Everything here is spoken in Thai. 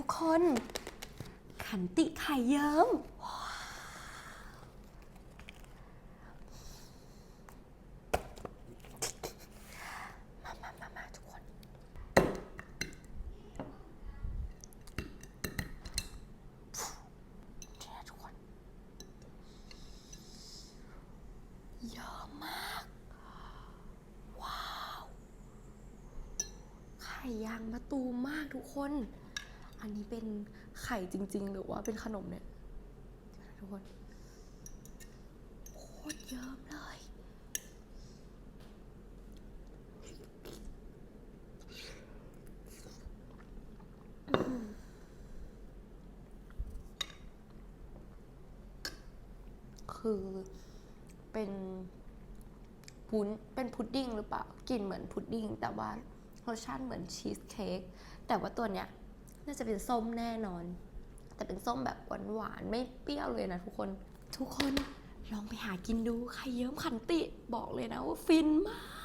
ทุกคน ขันติไข่เยิ้ม มามามามาทุกคนเนี่ยทุกคนเยอะมาก ว้าว ไข่ยางมะตูมมากทุกคน อันนี้เป็นไข่จริง ๆ หรือว่าเป็นขนมเนี่ยทุกคนโคตรเยอะเลย คือเป็นพุ้นเป็นพุดดิ้งหรือเปล่ากลิ่นเหมือนพุดดิ้งแต่ว่ารสชาติเหมือนชีสเค้กแต่ว่าตัวเนี้ย น่าจะเป็นส้มแน่นอน แต่เป็นส้มแบบหวานๆไม่เปรี้ยวเลยนะทุกคน ทุกคนลองไปหากินดูใครเยิ้มขันติบอกเลยนะว่าฟินมาก